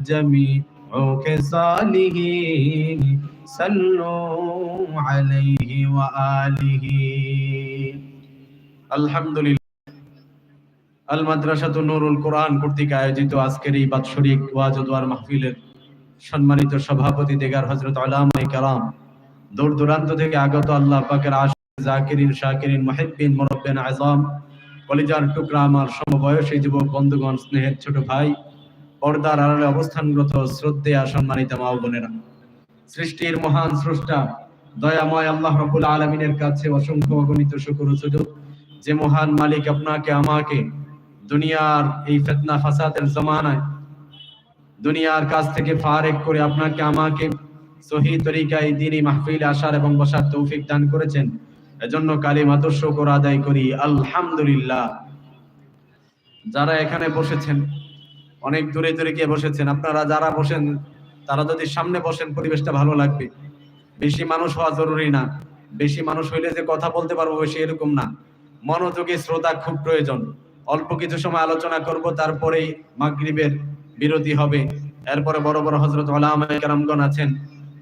جميع خصاله صلوا عليه وآله الحمد لله আল মাদ্রাসাতু নুরুল কোরআন কর্তৃক আয়োজিত আজকের এই বাৎসরিক ওয়াজ ও দোয়ার মাহফিলের সম্মানিত সভাপতি দেগার হযরত আলামায়ে কেরাম দূর দূরান্ত থেকে আগত আল্লাহ পাকের আশিক জাকিরিন শাকিরিন মুহিব্বিন মুরব্বিন আযম কলিজার টুকরা আমার সমবয়সী যুবক বন্ধুগণ স্নেহের ছোট ভাই পর্দার আড়ালে অবস্থানরত শ্রদ্ধেয়া সম্মানিত মা বোনেরা। সৃষ্টির মহান স্রষ্টা, দয়াময় আল্লাহ রাব্বুল আলামিনের কাছে অসংখ্য অগণিত শুকর সুজুদ যে মহান মালিক আপনাকে, আমাকে দুনিয়ার এই ফিতনা ফাসাদের জমানায়, দুনিয়ার কাছ থেকে ফারেক করে আপনাকে, আমাকে সহি তরিকায় দিনই মাহফিল আসার এবং বসার তৌফিক দান করেছেন। এজন্য কালিমাত শুকর আদায় করি। আলহামদুলিল্লাহ। যারা এখানে বসেছেন অনেক দূরে দূরে গিয়ে বসেছেন। আপনারা যারা বসেন, তারা যদি সামনে বসেন, পরিবেশটা ভালো লাগবে। বেশি মানুষ হওয়া জরুরি না। বেশি মানুষ হইলে যে কথা বলতে পারব বেশি এরকম না। মনোযোগী শ্রোতা খুব প্রয়োজন। অল্প কিছু সময় আলোচনা করব, তারপরেই মাগরিবের বিরতি হবে। এরপরে বড় বড় হজরত কারামগণ আছেন।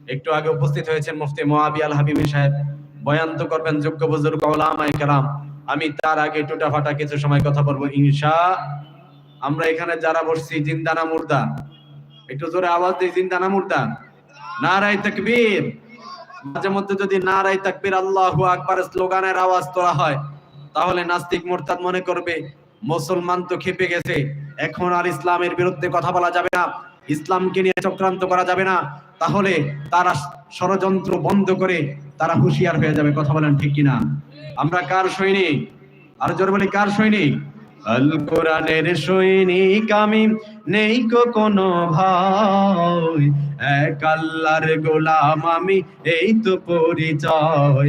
একটু আগে উপস্থিত হয়েছেন মুফতি মোয়াবি আল হাবিবি সাহেব। বয়ান তো করবেন যোগ্য বুজুর্গ ওলামায়ে কেরাম। আমি তার আগে টুটা ফাটা কিছু সময় কথা বলব, ইনশা আমরা এখানে যারা বসছি, জিন্দানা মুর্দা একটু জোরে আওয়াজ দিই, জিন্দানা মুর্দা নারাই তাকবীর। মাঝে মধ্যে যদি নারাই তাকবীর আল্লাহু আকবার স্লোগানের আওয়াজ তোলা হয়, তাহলে নাস্তিক মোরতাদ মনে করবে, মুসলমান তো খেপে গেছে। এখন আর ইসলামের বিরুদ্ধে কথা বলা যাবে না, ইসলামকে নিয়ে চক্রান্ত করা যাবে না। তাহলে তারা ষড়যন্ত্র বন্ধ করে তারা হুঁশিয়ার হয়ে যাবে, কথা বলেন ঠিক কিনা। আমরা কার সৈনিক? আর জোর বলি, কার সৈনিক? আল কোরআনের সৈনিক আমি নেই কোনো ভাই এক আল্লাহর গোলাম আমি এই তো পরিচয়।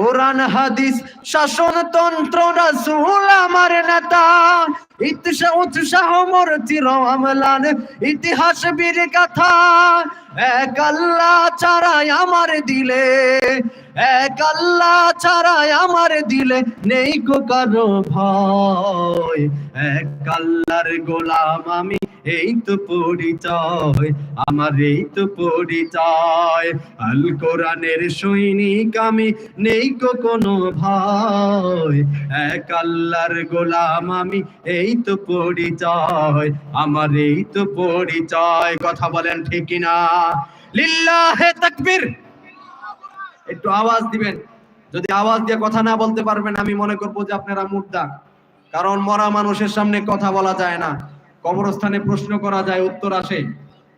কোরআন, হাদিস শাসনতন্ত্র রাসূল আমার নেতা। ইতিশা, উৎসাহ মোর চির আমলান, ইতিহাস বীর কথা এক আল্লাহ ছাড়াই আমার দিলে, এক আল্লাহ ছাড়াই আমার দিলে নেই কো কারও ভয়। এক আল্লাহর গোলাম আমি এই তো পরিচয়, আমার এই তো পরিচয়। আল কোরআনের সৈনিক আমি, নেই কো কোনো ভয়। এক আল্লাহর গোলাম আমি, এই তো পরিচয়, আমার এই তো পরিচয়। কথা বলেন ঠিক না? লিল্লাহে তাকবীর। একটু আওয়াজ দিবেন। যদি আওয়াজ দিয়ে কথা না বলতে পারবেন, আমি মনে করব যে আপনারা মুর্দা। কারণ মরা মানুষের সামনে কথা বলা যায় না। কবরস্থানে প্রশ্ন করা যায়, উত্তর আসে।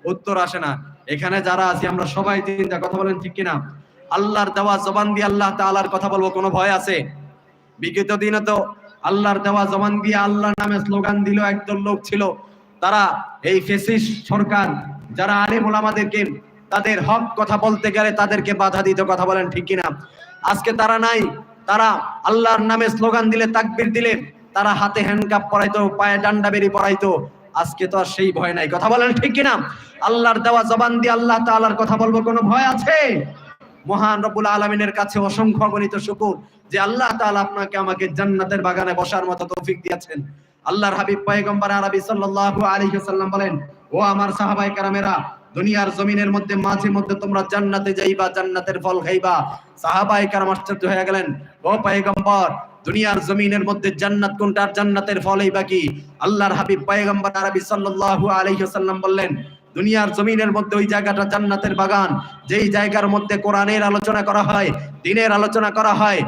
উত্তর আসে না। এখানে যারা আছি, আমরা সবাই চিন্তা, কথা বলেন ঠিক কিনা? আল্লাহর দেওয়া জবান দিয়ে আল্লাহ তাআলার কথা বলব, কোনো ভয় আছে? বিগত দিনে তো আল্লাহর দেওয়া জবান দিয়ে আল্লাহর নামে স্লোগান দিল একদল লোক ছিল। তারা এই ফেসিস সরকার, যারা আলেম ওলামাদেরকে তাদের হক কথা বলতে গেলে তাদেরকে বাধা দিত, কথা বলেন ঠিক কিনা? আজকে তারা নাই। তারা আল্লাহর নামে স্লোগান দিলে, তাকবির দিলে তারা হাতে হ্যান্ডকাপ পরাইতো, পায়ে ডান্ডা বেরি পরাইতো। আজকে তো আর সেই ভয় নাই। কথা বলেন ঠিক কিনা? আল্লাহর দেওয়া জবান দিয়ে আল্লাহ তাআলার কথা বলব, কোনো ভয় আছে? মহান রব্বুল আলমিনের কাছে অসংখ্য গণিত শুকুর যে আল্লাহ তাআলা আপনাকে আমাকে জান্নাতের বাগানে বসার মতো তৌফিক দিয়েছেন। আল্লাহর হাবিব পয়গম্বর আরবি সাল্লাল্লাহু আলাইহি ওয়াসাল্লাম বলেন, ও আমার সাহাবায়ে কেরামেরা, দুনিয়ার জমিনের মধ্যে, মাঝে মধ্যে তোমরা জান্নাতে যাইবা, জান্নাতের ফল খাইবা। সাহাবায়ে কেরাম আশ্চর্য হয়ে গেলেন, ও পয়গম্বর দুনিয়ার জমিনের মধ্যে জান্নাত কোনটার জান্নাতের ফলই বাকি আল্লাহর হাবিব পয়গম্বর আরবি সাল্লাল্লাহু আলাইহি ওয়াসাল্লাম বললেন, দুনিয়ার জমিনের মধ্যে ওই জায়গাটা জান্নাতের বাগান। যেই জায়গার মধ্যে কোরআনের আলোচনা করা হয়, দিনের আলোচনা করা হয়,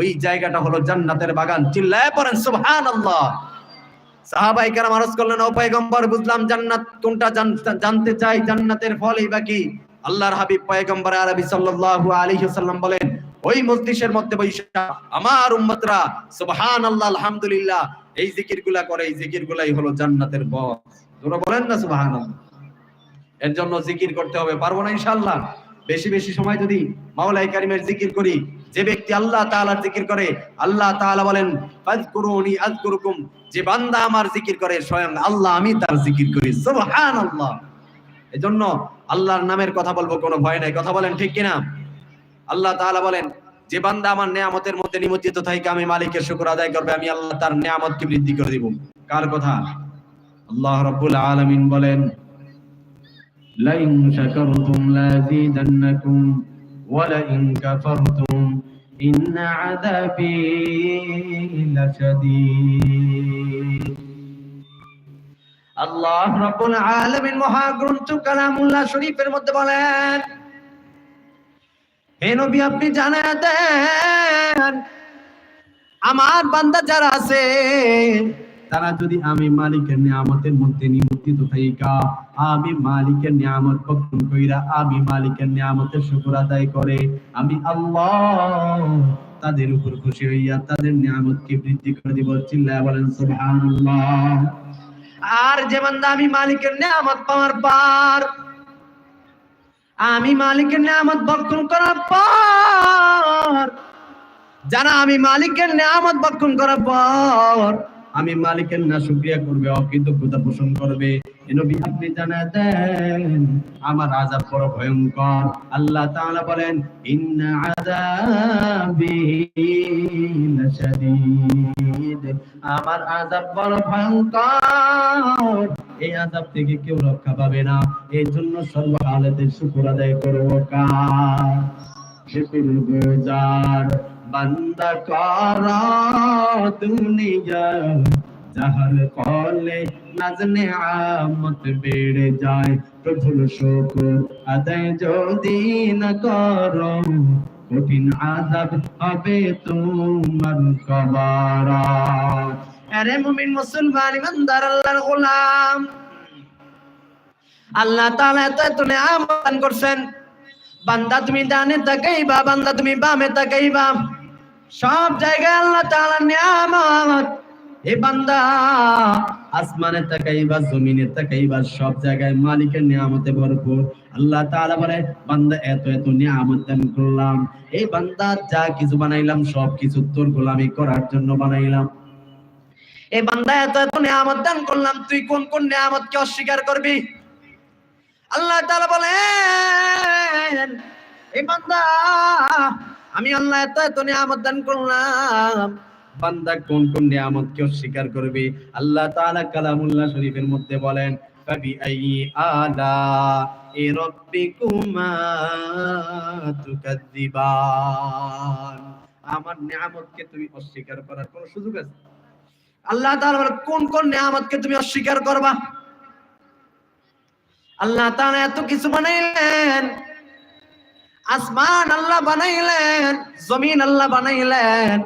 ওই জায়গাটা হলো জান্নাতের বাগান। চিল্লায় পড়েন, সুবহানাল্লাহ। সাহাবাই কেরাম আরজ করলেন, ও পয়গম্বর, বুঝলাম জান্নাত কোনটা জানতে চাই, জান্নাতের ফলই বাকি আল্লাহর হাবিব পয়গম্বর আরবি সাল্লাল্লাহু আলাইহি ওয়াসাল্লাম বলেন ওই মজলিসের মধ্যে বৈশা, আমার উম্মতরা, সুবহানাল্লাহ, আলহামদুলিল্লাহ, এই জিকিরগুলা করে, এই জিকিরগুলাই হলো জান্নাতের পথ। তোরা বলেন না সুবহানাল্লাহ। এর জন্য জিকির করতে হবে, পারব না ইনশাআল্লাহ। বেশি বেশি সময় যদি মাওলাই কারিমের জিকির করি, যে ব্যক্তি আল্লাহ তাআলার জিকির করে, আল্লাহ তাআলা বলেন ফাজকুরুনি আযকুরুকুম যে বান্দা আমার জিকির করে, স্বয়ং আল্লাহ আমি তার জিকির করি। সুবহানাল্লাহ। এজন্য আল্লাহর নামের কথা বলব, কোনো ভয় নাই। কথা বলেন ঠিক কিনা? আল্লাহ তাআলা বলেন, যে বান্দা আমার নিয়ামতের মধ্যে নিমজ্জিত থাকে, আমি মালিকের শুকর আদায় করবে, আমি আল্লাহ তার নিয়ামতকে বৃদ্ধি করে দিব। কার কথা? আল্লাহ রাব্বুল আলামিন বলেন আল্লাহ রাব্বুল আলামিন মহাগ্রন্থ কালামুল্লাহ শরীফের মধ্যে বলেন হে নবী, আপনি জানায় দেন, আমার বান্দা যারা আছে, তারা যদি আমি মালিকের নিয়ামতের মধ্যে নিমজ্জিত থাইকা, আমি মালিকের নিয়ামত ভক্ষণ কইরা, আমি মালিকের নিয়ামতের শুকর আদায় করে, আমি আল্লাহ তাদের উপর খুশি হইয়া তাদের নিয়ামতকে বৃদ্ধি করে দিব। চিল্লায় বলেন, সুবহানাল্লাহ। আর যে বান্দা আমি মালিকের নিয়ামত পাওয়ার পর আমি মালিকের নিয়ামত ভক্ষণ করার পর, যারা আমি মালিকের নিয়ামত ভক্ষণ করার পর, আমি মালিকের না শুকরিয়া করবে, অকৃতজ্ঞতা পোষণ করবে। আপনি জানা দেন, আমার আযাব বড় ভয়ঙ্কর। আল্লাহ তাআলা বলেন আমার আযাব বড় ভয়ঙ্কর। এই আযাব থেকে কেউ রক্ষা পাবে না। এই জন্য সর্ব হালাতে শুকর আদায় করব কার? বান্দা কর দুনিয়া, যাহার কলে নাজনে আমত বেড়ে যায়। প্রভুর শুকর আদায় যদি না করো, কঠিন আযাব হবে তোমার কবারা আরে মুমিন মুসলমান, ইমানদার আল্লাহর গোলাম। আল্লাহ তাআলা এত এত নিয়ামত করছেন। বান্দা তুমি ডানে তাকাইবা, বান্দা তুমি বামে তাকাইবা। সব জায়গায় আল্লাহ তাআলা নিয়ামত। এ বান্দা, আসমানে তাকাইবা, জমিনে তাকাইবা, সব জায়গায় মালিকের নিয়ামতে ভরপুর। আল্লাহ তাআলা বলে, বান্দা এত এত নিয়ামত দান করলাম। এই বান্দা, যা কিছু বানাইলাম সব কিছু তোর গোলামি করার জন্য বানাইলাম। এই বান্দা এত এত নিয়ামত দান করলাম, তুই কোন কোন নিয়ামতকে অস্বীকার করবি? আল্লাহ তাআলা বলেন এই বান্দা, আমি আল্লাহ এত এত নিয়ামত দান করলাম, বান্দা কোন কোন নিয়ামতকে অস্বীকার করবে? আল্লাহ তাআলা কালামুল্লাহ শরীফের মধ্যে বলেন ফাবি আইয়ি আলা এ রাব্বিকুমা তুকাদ্দিবান। আমার নিয়ামতকে তুমি অস্বীকার করার কোনো সুযোগ আছে? আল্লাহ তাআলা কোন কোন নিয়ামতকে তুমি অস্বীকার করবা? আল্লাহ তাআলা এত কিছু বানাইলেন। আসমান আল্লাহ বানাইলেন, জমিন আল্লাহ বানাইলেন।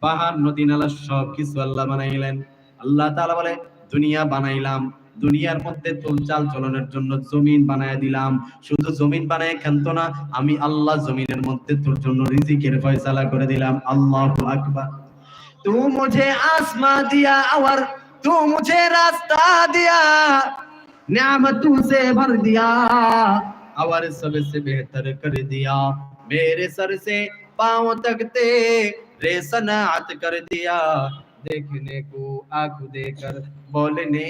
পাহাড়, নদী, নালা সব কিছু আল্লাহ বানাইলেন। আল্লাহ তাআলা বলে, দুনিয়া বানাইলাম। দুনিয়ার মধ্যে তোর চাল চলনের জন্য জমিন বানায় দিলাম। শুধু জমিন বানায় খেলতো না, আমি আল্লাহ জমিনের মধ্যে তোর জন্য রিজিকের ফয়সালা করে দিলাম। আল্লাহ আকবার। तू मुझे आसमां दिया और तू मुझे रास्ता दिया नियामतों से भर दिया और सबसे बेहतर कर दिया मेरे सर से पांव तक तेरे सनात कर दिया देखने को आंख देकर बोलने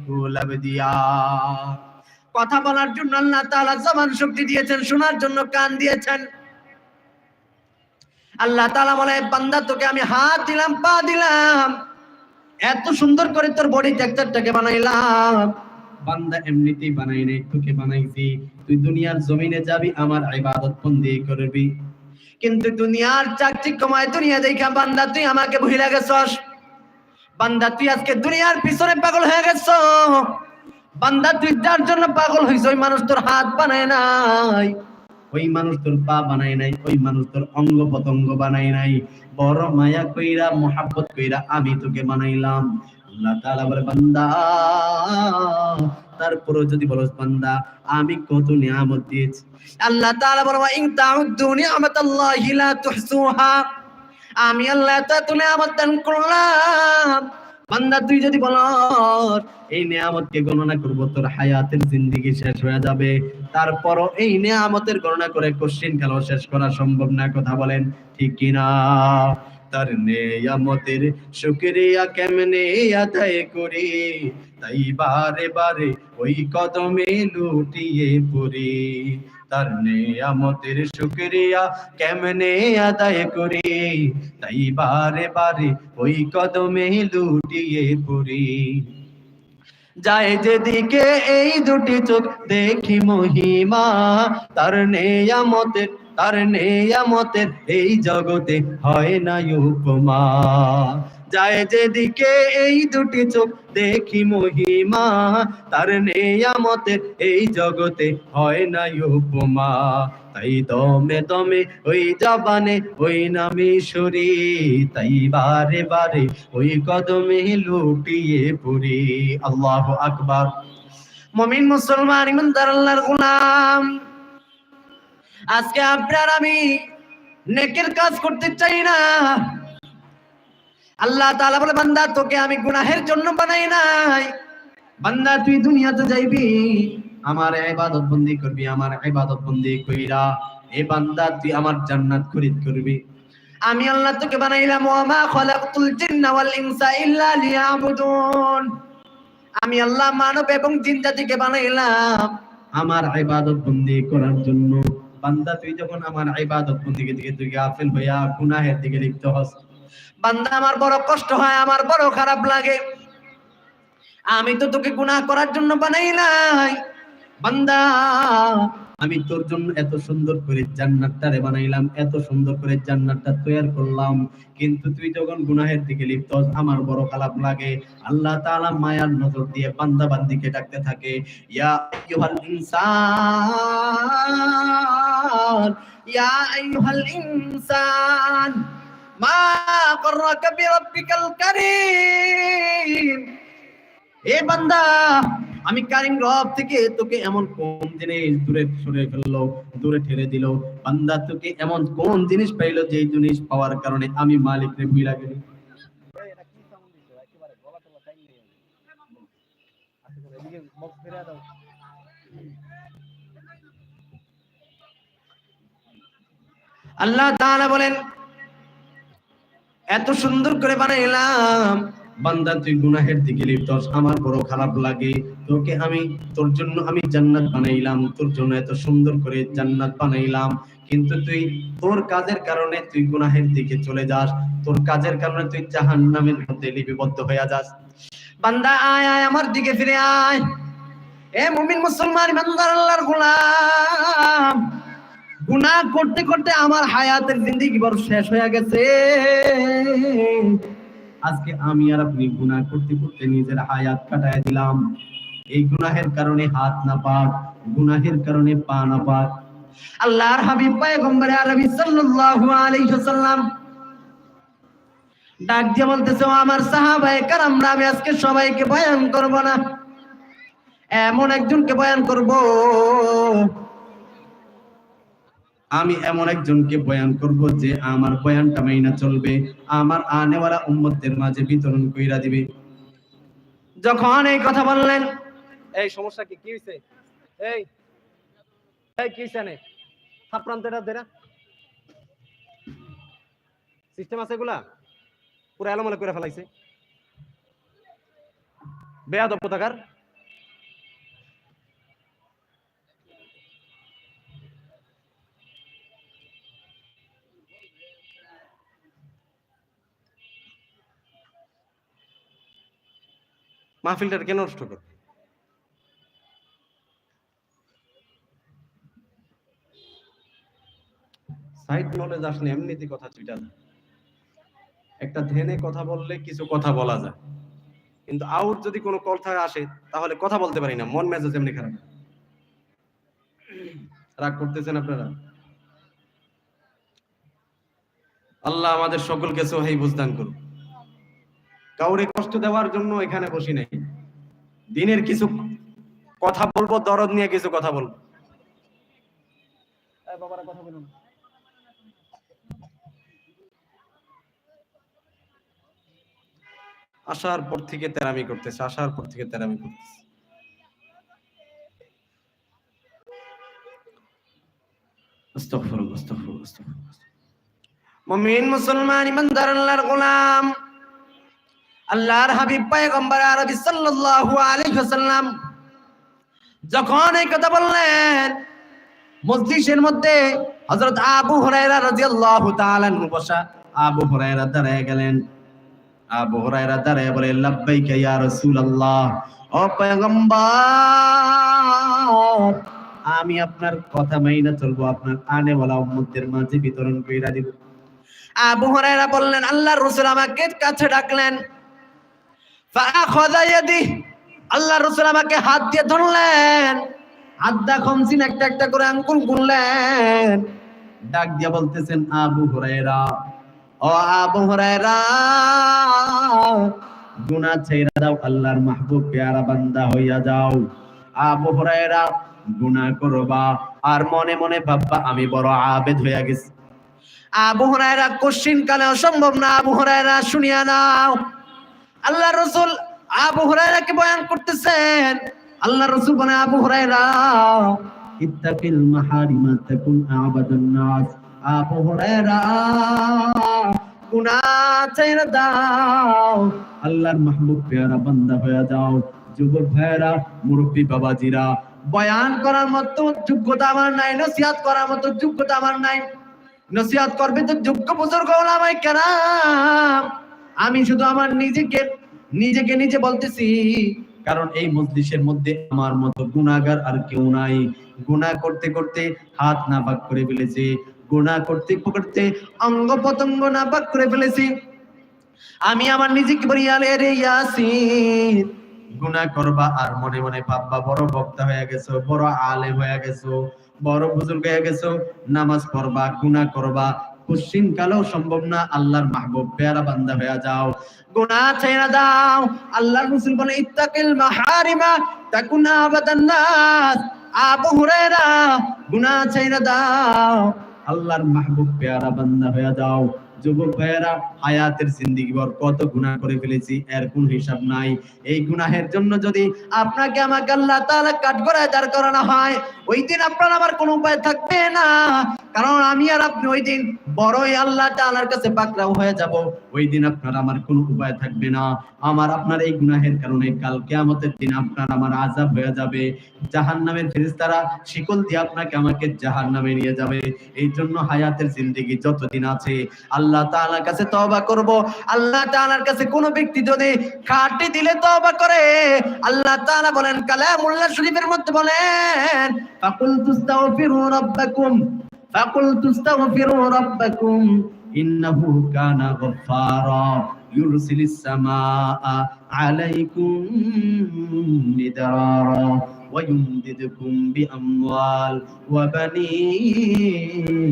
को लब दिया কথা বলার জন্য আল্লাহ তাআলা জবান শক্তি দিয়েছেন শোনার জন্য কান দিয়েছেন আল্লাহ তাআলা বলে, বান্দা, তোকে আমি হাত দিলাম, পা দিলাম। এত সুন্দর করে তোর বডি টেক্সচারটাকে বানাইলাম। বান্দা এমনিতেই বানাই নাই, তোকে বানাইছি। তুই দুনিয়ার জমিনে যাবি, আমার ইবাদত বন্দি করবি। কিন্তু দুনিয়ার চাকচিক্যময় দুনিয়া দেখা বান্দা, তুই আমাকে ভুলে গেছস। বান্দা, তুই আজকে দুনিয়ার পিছনে পাগল হয়ে গেছ বান্দা, তুই যার জন্য পাগল হইছ ওই মানুষ তোর হাত বানায় নাই। ওই মানুষ তোর পা বানায় নাই, ওই মানুষ তোর অঙ্গ পতঙ্গ বানায় নাই। বড় মায়া কইরা, মোহাব্বত কইরা আমি তোকে বানাইলাম। আল্লাহ বলে, বান্দা তারপরে যদি বলস, বান্দা, আমি কত নিয়ামত দিয়েছি। আল্লাহ বলে তুহসুহা। আমি আল্লাহ এত এত নিয়ামত দান করলাম। বান্দা, তুই যদি বল এই নিয়ামতকে গণনা করব, তোর হায়াতের জিন্দিগি শেষ হয়ে যাবে। তারপরও এই নিয়ামতের গণনা করে কোশ্চিন খেলা শেষ করা সম্ভব না, কথা বলেন ঠিক কিনা? তার নেয়ামতের শুকরিয়া কেমনে আদায় করি? তাই বারে বারে ওই কদমে লুটিয়ে পড়ি। তার নেয়ামতের শুকরিয়া কেমনে আদায় করি? তাই বারে বারে ওই কদমে লুটিয়ে পড়ি। যায় যেদিকে এই দুটি চোখ, দেখি মহিমা। তার নেয়ামতের তার নেয়ামতের এই জগতে হয় না উপমা। যায় যেদিকে এই দুটি চোখ, দেখি মহিমা। তার নেয়ামতের এই জগতে হয় না উপমা। তাই দমে দমে ওই জবানে ওই নামে সরি। তাই বারে বারে ওই কদমে লুটিয়ে পড়ি। আল্লাহ আকবার। মমিন মুসলমান, ইমানদার, আল্লাহর গোলাম। আজকে আপনার আমি নেকের কাজ করতে চাই না। আল্লাহ তাআলা বলে, বান্দা, তোকে আমি গুনাহের জন্য বানাই নাই। বান্দা, তুই দুনিয়াতে যাইবি, আমার ইবাদত বন্দি করবি, আমার ইবাদত বন্দি কইরা। এ বান্দা, তুই আমার জান্নাত খরিদ করবি। আমি আল্লাহ তোকে বানাইলাম ওয়া মা খালাকতুল জিন্না ওয়াল ইনসা ইল্লা লিয়াবুদুন। আমি আল্লাহ মানব এবং জিন জাতিকে বানাইলাম, আমার ইবাদত বন্দি করার জন্য। বান্দা, তুই যখন আমার ইবাদত বন্দি দিকে তুই গাফিল হইয়া গুনাহের দিকে লিপ্ত হস বান্দা আমার বড় কষ্ট হয়, আমার বড় খারাপ লাগে। আমি তো তোকে গুনাহ করার জন্য বানাই নাই। বান্দা, আমি তোর জন্য এত সুন্দর করে জান্নাতটারে বানাইলাম, এত সুন্দর করে জান্নাতটা তৈরি করলাম। কিন্তু তুই যখন গুনাহের দিকে লিপ্ত আমার বড় খারাপ লাগে। আল্লাহ তাআলা মায়ার নজর দিয়ে বান্দা বান্দিকে ডাকতে থাকে, ইয়া আইয়ুহাল ইনসান, ইয়া আইয়ুহাল ইনসান। মা গররাকা বিরাব্বিকাল বান্দা, আমি কারিম রব থেকে তোকে এমন কোন জিনিস দূরে সরে ফেলল, দূরে ঠেলে দিল? বান্দা, তোকে এমন কোন জিনিস পাইলো যে জিনিস পাওয়ার কারণে আমি মালিক রে ভুইলা গেলি? আল্লাহ তাআলা বলেন এত সুন্দর করে বানাইলাম। বান্দা, তুই গুনাহের দিকে লিপ্ত আমার বড় খারাপ লাগে। তোকে আমি, তোর জন্য আমি জান্নাত বানাইলাম, তোর জন্য এত সুন্দর করে জান্নাত বানাইলাম। কিন্তু তুই, তোর কাজের কারণে তুই গুনাহের দিকে চলে যাস, তোর কাজের কারণে তুই জাহান্নামের মধ্যে লিপিবদ্ধ হয়ে যাস। বান্দা, আয় আয়, আমার দিকে ফিরে আয়। এ মুমিন মুসলমান ইমানদার আল্লাহর গোলাম। গুনাহ করতে করতে আমার হায়াতের জিন্দেগি বড় শেষ হয়ে গেছে। আজকে আমি আর আপনি গুনাহ করতে করতে নিজের হায়াত কাটায় দিলাম। এই গুনাহের কারণে হাত না পাক, গুনাহের কারণে পা না পাক। আল্লাহর হাবিব পয়গম্বর আরবি সাল্লাল্লাহু আলাইহি ওয়াসাল্লাম ডাক দিয়ে বলতেছে, "ও আমার সাহাবায়ে কারামরা আমি আজকে সবাইকে বয়ান করব না। এমন একজনকে বয়ান করব আমি এমন একজনকে বয়ান করব যে আমার বয়ানটা মাইনা চলবে, আমার আনেওয়ালা উম্মতদের মাঝে বিতরণ কইরা দিবে। যখন এই কথা বললেন, এই সমস্যা কি? কি হইছে? এই এই কি হইছে নে থাপড়ান তেরা দেরা সিস্টেম আছে এগুলা? পুরো এলোমেলো করে ফেলাইছে। বেয়াদব কোথাকার? মাহফিলটার কেন নষ্ট করবে সাইড নলেজ আসলে এমনিতে কথা চুইটা যায় একটা ধ্যানে কথা বললে কিছু কথা বলা যায়। কিন্তু আউট যদি কোনো কথা আসে, তাহলে কথা বলতে পারি না, মন মেজাজ এমনি খারাপ। রাগ করতেছেন আপনারা? আল্লাহ আমাদের সকলকে সোহাই বুঝদান করুন কাউরে কষ্ট দেওয়ার জন্য এখানে বসি নাই। দিনের কিছু কথা বলব দরদ নিয়ে কিছু কথা বলব। বাবারা কথা বলুন। আসার পর থেকে তেরামি করতেছে আসার পর থেকে তেরামি করতেছে। মুসলমান ইমানদার আল্লাহর গোলাম। আল্লাহর হাবিব পয়গম্বর আরবি সাল্লাল্লাহু আলাইহি ওয়াসাল্লাম যখন এই কথা বললেন, মজলিসের মধ্যে হযরত আবু হুরায়রা রাদিয়াল্লাহু তাআলা আনহু বসা। আবু হুরায়রা দাঁড়ায় গেলেন। আবু হুরায়রা দাঁড়ায় বলে, লাব্বাইকা ইয়া রাসূলুল্লাহ, ও পয়গম্বর, আমি আপনার কথা মাইনা চলবো, আপনার আনেওয়ালা উম্মতদের মাঝে বিতরণ কইরা দিব। আবু হুরায়রা বললেন, আল্লাহর রাসূল আমাকে কাছে ডাকলেন। আল্লাহর রাসূল আমাকে হাত দিয়ে ধরলেন। আদ্দা খমসিন একটা একটা করে আঙ্গুল গুনলেন। ডাক দিয়া বলতেছেন, আবু হুরায়রা, ও আবু হুরায়রা, গুনাহ ছেড়ে দাও, আল্লাহর মাহবুব পেয়ারা বান্দা হইয়া যাও। আবু হুরায়রা, গুনাহ করবা। আর মনে মনে ভাববা, আমি বড় আবেদ হইয়া গেছি। আবু হুরায়রা, কোশ্চিন কালে অসম্ভব না, আবু হুরায়রা, শুনিয়া নাও। আল্লাহ রসুল আবু হুরায়রাকে বয়ান করতেছেন? আল্লাহ রসুল বলে আবু হুরায়রা, ইত্তাকিল মাহারিমা তাকুন আবাদান নাস। আবু হুরায়রা, গুনাহ ছেড়ে দাও। আল্লাহর মাহবুব পেয়ারা বান্দা হয়ে যাও। যুবক ভাইয়েরা, মুরব্বী বাবাজিরা, বয়ান করার মতো যোগ্যতা আমার নাই, নসিহাত করার মতো যোগ্যতা আমার নাই। নসিহাত করবে তো যোগ্য বুজুর্গ ওলামাই কেরাম। আমি শুধু আমার নিজেকে নিজেকে নিজে বলতেছি, কারণ এই মজলিসের মধ্যে আমার মতো গুনাহগার আর কেউ নাই। গুনাহ করতে করতে হাত নাপাক করে ফেলেছে। গুনাহ করতে করতে অঙ্গ পতঙ্গ নাপাক করে ফেলেছি। আমি আমার নিজেকে বলি আলে রে ইয়াসিন। গুনাহ করবা আর মনে মনে ভাববা, বড় বক্তা হয়ে গেছো, বড় আলেম হয়ে গেছো, বড় বুজুর্গ হয়ে গেছো, নামাজ পড়বা গুনাহ করবা কালেও সম্ভব না, আল্লাহর মাহবুব। পেয়ারা বান্দা হয়ে যাও। গুণা ছেড়ে দাও। আল্লাহর রাসূল বলে, ইত্তাকিল মাহারিমা তাকুনা আবাদান নাস। আবু হুরায়রা, গুনাহ ছেড়ে দাও। আল্লাহর মাহবুব, পেয়ারা বান্দা হয়ে যাও। যুবক ভাইয়েরা, হায়াতের জিন্দিগি ভর কত গুনাহ করে ফেলেছি, এর কোন হিসাব নাই। এই গুনাহের জন্য যদি আপনাকে আমাকে আল্লাহ তাআলা কাঠগড়ায় দাঁড় করানো হয়, ওই দিন আপনার আমার কোনো উপায় থাকবে না। কারণ আমি আর আপনি ওই দিন বড়ই আল্লাহ তাআলার কাছে পাকড়াও হয়ে যাব। ওই দিন আপনার আমার কোনো উপায় থাকবে না। আমার, আপনার এই গুনাহের কারণে কাল কিয়ামতের দিন আপনার আমার আযাব হয়ে যাবে। জাহান্নামের ফেরেশতারা শিকল দিয়ে আপনাকে আমাকে জাহান্নামে নিয়ে যাবে। এই জন্য হায়াতের জিন্দেগি যতদিন আছে, আল্লাহ তাআলার কাছে তওবা করব আল্লাহ তাআলার কাছে কোন ব্যক্তি যদি খাটি দিলে তওবা করে আল্লাহ তাআলা বলেন কালামুল্লাহ শরীফের মধ্যে বলেন ফাকুল তুস্তাগফিরু রাব্বাকুম ফাকুল তুস্তাগফিরু রাব্বাকুম ইন্নাহু কানা গফফারা ইউরসিলিস সামাআ আলাইকুম মিদরারা ويمددكم بأموال وبنين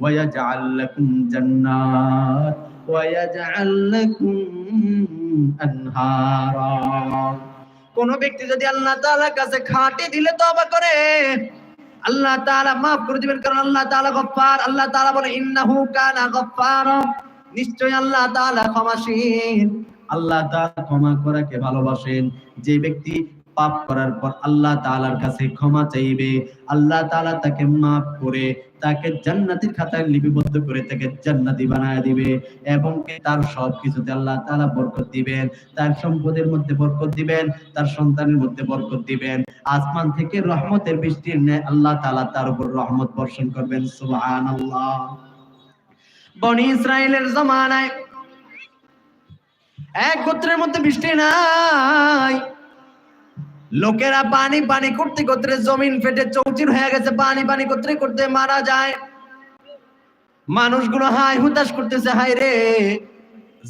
ويجعل لكم جنات ويجعل لكم أنهارا কোন ব্যক্তি যদি আল্লাহ তাআলার কাছে খাঁটি দিলে তওবা করে আল্লাহ তাআলা মাফ করে দিবেন কারণ আল্লাহ তাআলা গফফার আল্লাহ তাআলা বলে ইন্নাহু কানা গফফারা নিশ্চয় আল্লাহ তাআলা ক্ষমাশীল আল্লাহ তাআলা ক্ষমা করাকে ভালোবাসেন যে ব্যক্তি পাপ করার পর আল্লাহ তাআলার কাছে ক্ষমা চাইবে। আল্লাহ তাআলা তাকে মাফ করে, তাকে জান্নাতের খাতায় লিপিবদ্ধ করে তাকে জান্নাতি বানায় দিবে এবং তার সব কিছুতে আল্লাহ তাআলা বরকত দিবেন, তার সম্পদের মধ্যে বরকত দিবেন, তার সন্তানের মধ্যে বরকত দিবেন। আসমান থেকে রহমতের বৃষ্টির ন্যায় আল্লাহ তাআলা তার উপর রহমত বর্ষণ করবেন, সুবহানাল্লাহ। বনি ইসরায়েলের জমানায় এক গোত্রের মধ্যে বৃষ্টি নাই। লোকেরা পানি পানি করতে করতে জমিন ফেটে চৌচির হয়ে গেছে, পানি পানি করতে করতে মারা যায়। মানুষগুলো হাই হুতাশ করতেছে হাই রে।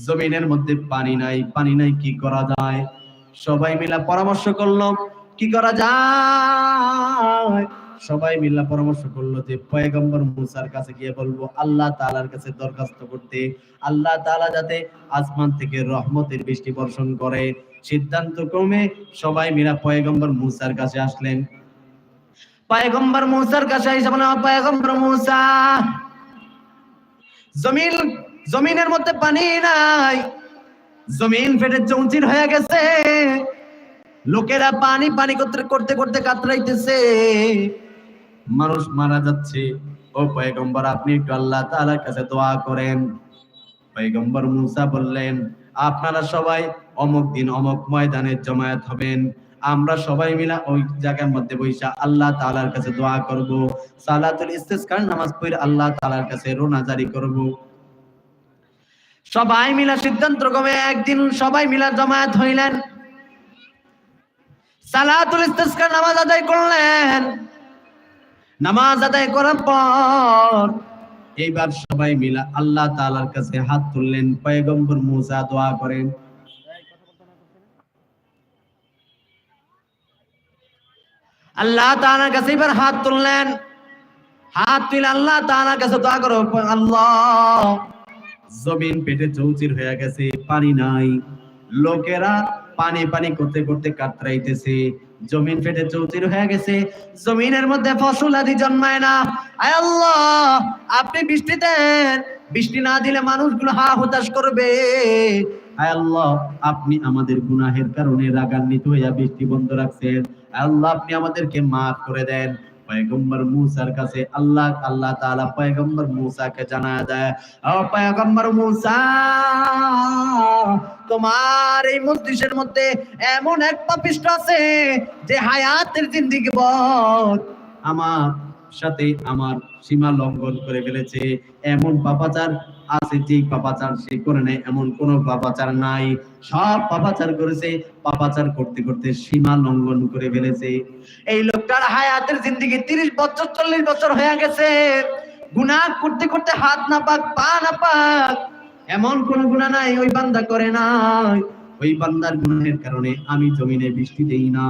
জমিনের মধ্যে পানি নাই পানি নাই, কি করা যায়? সবাই মিলা পরামর্শ করল, কি করা যায়? সবাই মিলা পরামর্শ করল যে পয়গম্বর মুসার কাছে গিয়ে বলব, আল্লাহ তালার কাছে দরখাস্ত করতে। আল্লাহ তাআলা যাতে আসমান থেকে রহমতের বৃষ্টি বর্ষণ করে। সিদ্ধান্ত ক্রমে সবাই মিলা পয়গম্বর মুসার কাছে আসলেন। পয়গম্বর মুসার কাছে এসে বলে পয়গম্বর মুসা, জমিন, জমিনের মধ্যে পানি নাই। জমিন ফেটে চৌচির হয়ে গেছে। লোকেরা পানি পানি করতে করতে করতে কাতরাইতেছে। মানুষ মারা যাচ্ছে। ও পয়গম্বর, আপনি একটু আল্লাহ তাআলার কাছে দোয়া করেন। পয়গম্বর মুসা বললেন, আপনারা সবাই অমুক দিন অমুক ময়দানে জমায়েত হবেন। আমরা সবাই মিলা ওই জায়গার মধ্যে বৈশা আল্লাহ তাআলার কাছে দোয়া করব। সালাতুল ইস্তিসকার নামাজ পড়ে আল্লাহ তাআলার কাছে রোনা জারি করব। সবাই মিলা সিদ্ধান্ত ক্রমে একদিন সবাই মিলা জমায়েত হইলেন। সালাতুল ইস্তিসকার নামাজ আদায় করলেন। নামাজ আদায় করার পর এইবার সবাই মিলা আল্লাহ তাআলার কাছে হাত তুললেন, পয়গম্বর মুসা দোয়া করেন। আল্লাহ তাআলার কাছে এবার হাত তুললেন। হাত তুলে আল্লাহ তাআলার কাছে দোয়া করো আল্লাহ, জমিন পেটে চৌচির হয়ে গেছে, পানি নাই। লোকেরা পানি পানি করতে করতে কাতরাইতেছে। জমিন ফেটে চৌচির হয়ে গেছে, জমিনের মধ্যে ফসল আদি জন্মায় না। আয় আল্লাহ, আপনি বৃষ্টি দেন বৃষ্টি না দিলে মানুষগুলো হা হতাশ করবে। আয় আল্লাহ, আপনি আমাদের গুনাহের কারণে রাগান্বিত হইয়া বৃষ্টি বন্ধ রাখছেন। আল্লাহ, আপনি আমাদেরকে মাফ করে দেন। পয়গম্বর মুসার কাছে আল্লাহ আল্লাহ তাআলা পয়গম্বর মুসাকে জানায় দেয়, ও পয়গম্বর মুসা, তোমার এই মজলিসের মধ্যে এমন এক পাপিষ্ট আছে যে হায়াতের জিন্দিগি বদ আমার সাথে আমার সীমা লঙ্ঘন করে ফেলেছে। এমন পাপাচার আছে যে পাপাচার সে করে নেয়, এমন কোন পাপাচার নাই। সব পাপাচার করেছে, পাপাচার করতে করতে সীমা লঙ্ঘন করে ফেলেছে। এই লোকটার হায়াতের জিন্দিগি তিরিশ বছর, চল্লিশ বছর হয়ে গেছে। গুনাহ করতে করতে হাত না পাক, পা না পাক, এমন কোন গুনাহ নাই, ওই বান্দা করে নাই। ওই বান্দার গুনাহের কারণে আমি জমিনে বৃষ্টি দেই না।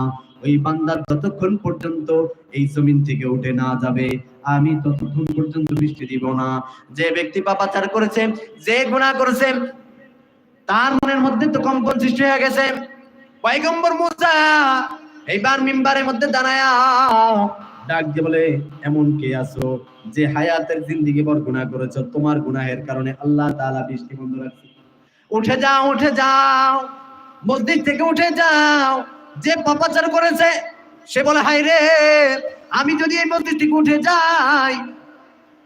ওই বান্দার যতক্ষণ পর্যন্ত এই জমিন থেকে উঠে না যাবে, আমি ততক্ষণ পর্যন্ত বৃষ্টি দিব না। যে ব্যক্তি পাপাচার করেছে, যে গুনাহ করেছে তার মনের মধ্যে তো কম্পন সৃষ্টি হয়ে গেছে। পয়গম্বর মুসা এইবার মিম্বারের মধ্যে দাঁড়ায়া ডাক দিয়ে বলে, এমন কে আছো যে হায়াতের জিন্দিগি বর গুনাহ করেছ? তোমার গুনাহের কারণে আল্লাহ তাআলা বৃষ্টি বন্ধ রাখছে। উঠে যাও উঠে যাও। মসজিদ থেকে উঠে যাও। যে পাপাচার করেছে, সে বলে হাই রে, আমি যদি এই মসজিদ থেকে উঠে যাই,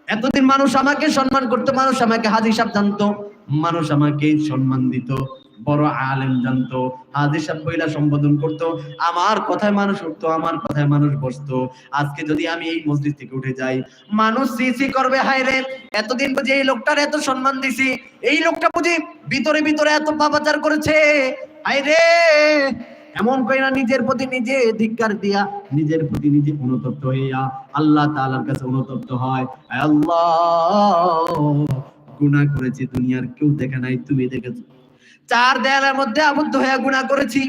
এতদিন মানুষ আমাকে সম্মান করতো, মানুষ আমাকে হাজি সাহেব জানতো। মানুষ আমাকে সম্মান দিত বড় আলেম জানতো হাজি সাহেব বইলা সম্বোধন করতো, আমার কথায় মানুষ উঠতো, আমার কথায় মানুষ বসতো। আজকে যদি আমি এই মসজিদ থেকে উঠে যাই, মানুষ সিসি করবে হাই রে, এতদিন বুঝি এই লোকটার এত সম্মান দিছি, এই লোকটা বুঝি ভিতরে ভিতরে এত পাপাচার করেছে হাই রে, এমন করে না নিজের প্রতি নিজে ধিক্কার দিয়া, নিজের প্রতি নিজে অনুতপ্ত হইয়া আল্লাহ তাআলার কাছে অনুতপ্ত হয়। আল্লাহ গুনাহ করেছি, দুনিয়ার কেউ দেখে নাই, তুমি দেখেছ। চার দেয়ালের মধ্যে আবদ্ধ হয়ে গুনাহ করেছি,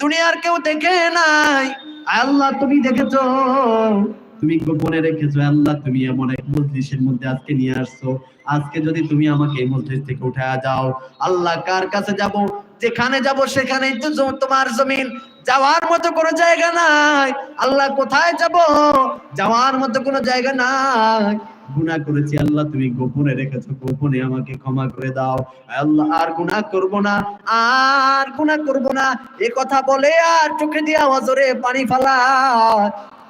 দুনিয়ার কেউ দেখে নাই। আল্লাহ, তুমি দেখেছ। তুমি গোপনে রেখেছো আল্লাহ, তুমি এমন এক মজলিসের মধ্যে আজকে নিয়ে আসছো। আজকে যদি তুমি আমাকে এই মজলিস থেকে উঠায়া যাও, আল্লাহ কার কাছে যাব? যেখানে যাব, সেখানেই তো তোমার জমিন। যাওয়ার মতো কোনো জায়গা নাই। আল্লাহ কোথায় যাব? যাওয়ার মতো কোনো জায়গা নাই। গুনাহ করেছি, আল্লাহ তুমি গোপনে রেখেছো, গোপনে আমাকে ক্ষমা করে দাও। আল্লাহ, আর গুনা করব না, আর গুনা করব না। এ কথা বলে আর চোখে দিয়ে আওয়াজরে পানি ফালা।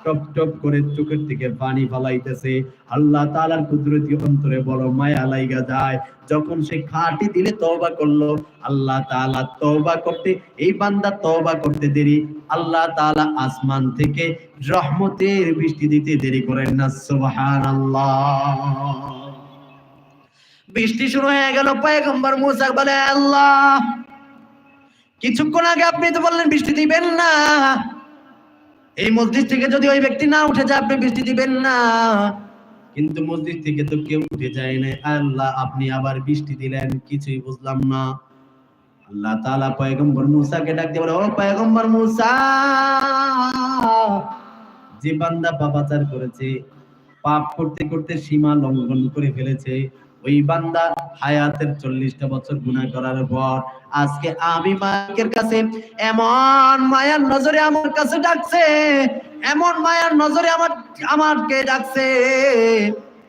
টপ টপ করে চোখের থেকে পানি ফালাইতেছে। আল্লাহ তাআলার কুদরতি অন্তরে বড় মায়া লাইগা যায়। যখন সে খাটি দিলে তওবা করল, আল্লাহ তাআলা তওবা করতে, এই বান্দা তওবা করতে দেরি। আল্লাহ তাআলা আসমান থেকে রহমতের বৃষ্টি দিতে দেরি করেন না, সুবহানাল্লাহ। বৃষ্টি শুরু হয়ে গেল, পয়গম্বর মুসা বলে, আল্লাহ, কিছুক্ষণ আগে আপনি তো বললেন বৃষ্টি দিবেন না। এই মসজিদ থেকে যদি ওই ব্যক্তি না উঠে যায়, আপনি বৃষ্টি দিবেন না। কিন্তু মসজিদ থেকে তো কেউ উঠে যায় না আল্লাহ, আপনি আবার বৃষ্টি দিলেন, কিছুই বুঝলাম না। আল্লাহ তাআলা পয়গম্বর বলে, ও পয়গম্বর মুসা, যে বান্দা পাপাচার করেছে, পাপ করতে করতে সীমা লঙ্ঘন করে ফেলেছে ওই বান্দা হায়াতের চল্লিশটা বছর গুনাহ করার পর আজকে আমি মালিকের কাছে এমন মায়ার নজরে আমার কাছে ডাকছে, এমন মায়ার নজরে আমার, আমাকে ডাকছে।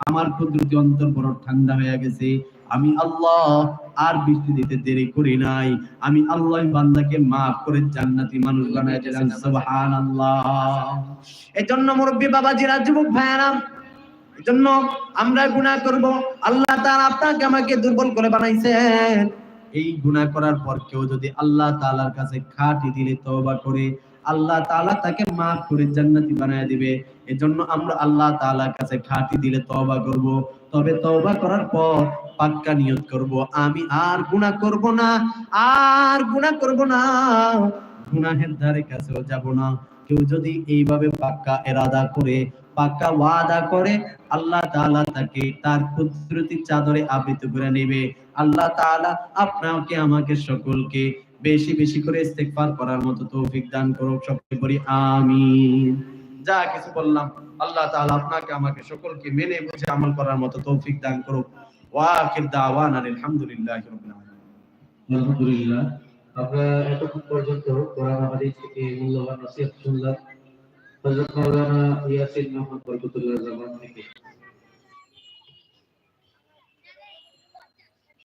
আমার কুদরতি অন্তর বড় ঠান্ডা হয়ে গেছে। আমি আল্লাহ আর বৃষ্টি দিতে দেরি করি নাই। আমি আল্লাহ বান্দাকে মাফ করে জান্নাতি মানুষ বানায় দিলাম। সুবহানাল্লাহ। এজন্য মুরব্বী, বাবাজিরা, যুবক ভাইয়ারা এজন্য আমরা গুনাহ করব। আল্লাহ তাআলা আপনাকে আমাকে দুর্বল করে বানাইছেন। এই গুনাহ করার পর কেউ যদি আল্লাহ তাআলার কাছে খাঁটি দিলে তওবা করে, আল্লাহ তাআলা তাকে মাফ করে জান্নাতি বানায় দিবে। এজন্য আমরা আল্লাহ তাআলার কাছে খাঁটি দিলে তওবা করব। তবে তওবা করার পর পাক্কা নিয়ত করব। আমি আর গুনাহ করব না, আর গুনাহ করব না। গুনাহের ধারে কাছেও যাব না। কেউ যদি এইভাবে পাক্কা এরাদা করে পাক্কা ওয়াদা করে আল্লাহ তাআলা তাকে তার কুদরতি চাদরে আবৃত করে নেবে। আল্লাহ তাআলা আপনাকে, আমাকে সকলকে বেশি বেশি করে ইস্তেগফার করার মতো তৌফিক দান করুক সকলে বলি আমিন। যা কিছু বললাম, আল্লাহ তাআলা আপনাকে, আমাকে সকলকে মেনে বুঝে আমল করার মতো তৌফিক দান করুক। ওয়া আখির দাওয়ানা আলহামদুলিল্লাহি রাব্বিল আলামিন। আলহামদুলিল্লাহ। আমরা এতক্ষণ পর্যন্ত কোরআন হাদিস থেকে মূল্যবান নসিহত শুনলাম। হযরত মাওলানা ইয়াসিন মোহাম্মদ বরকতুল্লাহ জবান থেকে।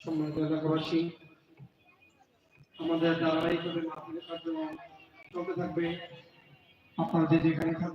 সম্মানিত এলাকাবাসী, আমাদের ধারাবাহিকভাবে মাহফিলের কার্যক্রম চলতে থাকবে। আপনারা যে যেখানে